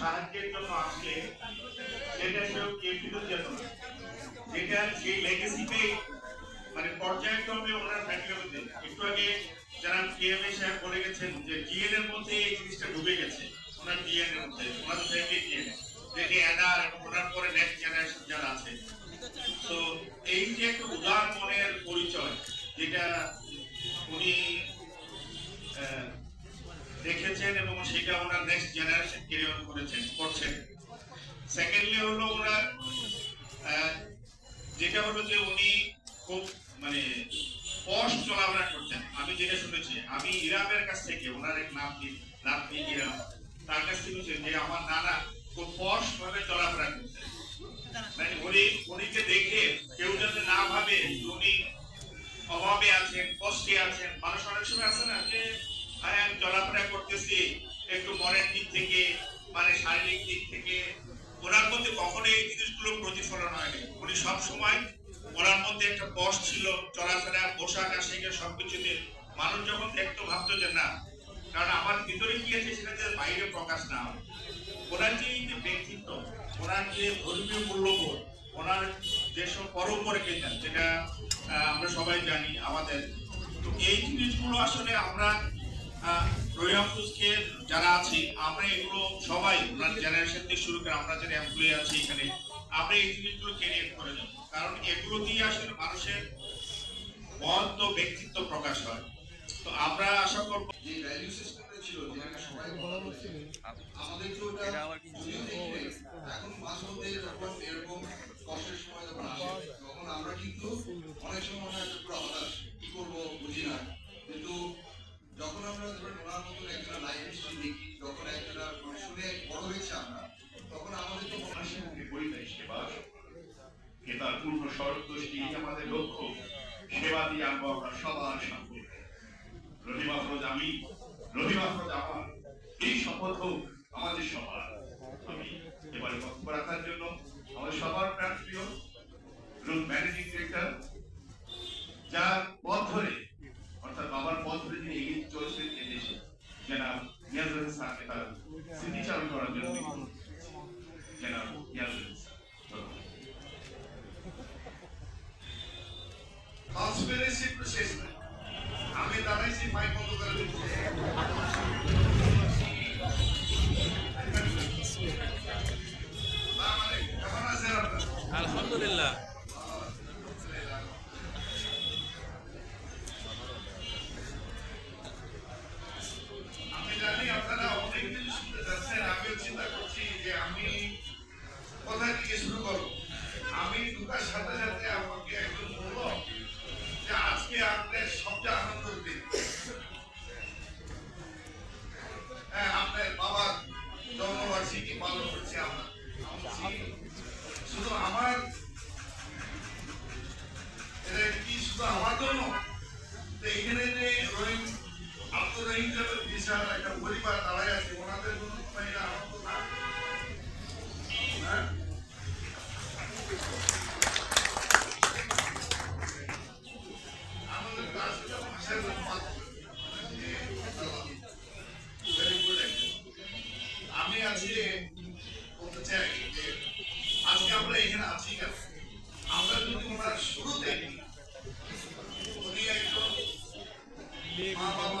সাহায্যের জন্য আসলে সেটা যেটা সেই লেগেসিতে মানে পর্যায়ক্রমে ওনার ফ্যামিলির মধ্যে একটু আগে যারা পিএমএ সাহেব বলে গেছেন যে জিএন এর মধ্যে এই জিনিসটা ঢুকে গেছে, ওনার জিএন এর মধ্যে, ওনার ফ্যামিলি জিএন যে এনার এবং ওনার পরে নেক্সট জেনারেশন যারা আছে। তো এই যে একটা উদার মনের পরিচয়, যেটা উনি সেটা ওনার নেক্সট জেনারেশন ক্যারি করেছেন, করছেন। সেকেন্ডলি হলো ওনার যেটা হলো যে উনি খুব মানে পশ চলাফেরা করতেন আমি যেটা শুনেছি, আমি ইরামের কাছ থেকে ওনার এক নাতনি নাতনি ইরাম তার কাছ থেকে যে আমার নানা খুব পশ ভাবে চলাফেরা করতেন মানে উনি, উনিকে দেখে কেউ যাতে না ভাবে উনি অভাবে আছেন, কষ্টে আছেন, মানুষ অনেক সময় আছে মনের দিক থেকে মানে শারীরিক দিক থেকে, ওনার মধ্যে কখনো এই জিনিসগুলো প্রতিফলন হয়নি। উনি সব সময় ওনার মধ্যে একটা বস ছিল, চলাফেরা পোশাক আশাকে সবকিছুতে মানুষ যখন দেখতো, ভাবতো যে না, কারণ আমার ভিতরে কি আছে সেটা যে বাইরে প্রকাশ না হয়। ওনার যে এই যে ব্যক্তিত্ব, ওনার যে ধর্মীয় মূল্যবোধ, ওনার যেসব পরম্পরা যেটা আমরা সবাই জানি, আমাদের। তো এই জিনিসগুলো আসলে আমরা রহিমকে যারা আছি আমরা এগুলো সবাই ওনার জেনারেশন থেকে শুরু করে আমরা যারা এমপ্লয়ি আছি এখানে আমরা এই জিনিসগুলো ক্যারিয়ার করে যাব। কারণ এগুলো দিয়ে আসলে মানুষের মহত্ব ব্যক্তিত্ব প্রকাশ হয়। তো আমরা আশা করব যে ভ্যালু সিস্টেমটা ছিল যেখানে সবাই বলা হচ্ছে আমাদের তো ওটা এখন মাঝে মধ্যে যখন এরকম কষ্টের সময় যখন আসে তখন আমরা কিন্তু অনেক সময় মনে পুরো হতাশ। একটা লাইফ হিস্ট্রি দেখি যখন একটা শুনে বড় হয়েছে আমরা তখন আমাদের তো মুখে সেবা এ তার পূর্ণ সর্বদোষী আমাদের লক্ষ্য সেবা দিয়ে আনব আমরা সবার সামনে রহিমা ফরোজ আমি রহিমা ফরোজ আমার এই শপথ হোক আমাদের সবার আমি এবারে বক্তব্য রাখার জন্য আমাদের সবার প্রাণ প্রিয় ম্যানেজিং ডিরেক্টর যার you know, আব্দুর বিশাল একটা পরিবার দাঁড়ায় আছে, ওনাদের জন্য এটা হ্যাঁ? একজন। আমি আজকে বলতে চাই যে, আজকে আমরা এখানে আছি কেন? আমরা যদি ওনার শুরুতে উনি মা বাবা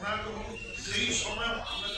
ওনার যখন সেই সময় আমরা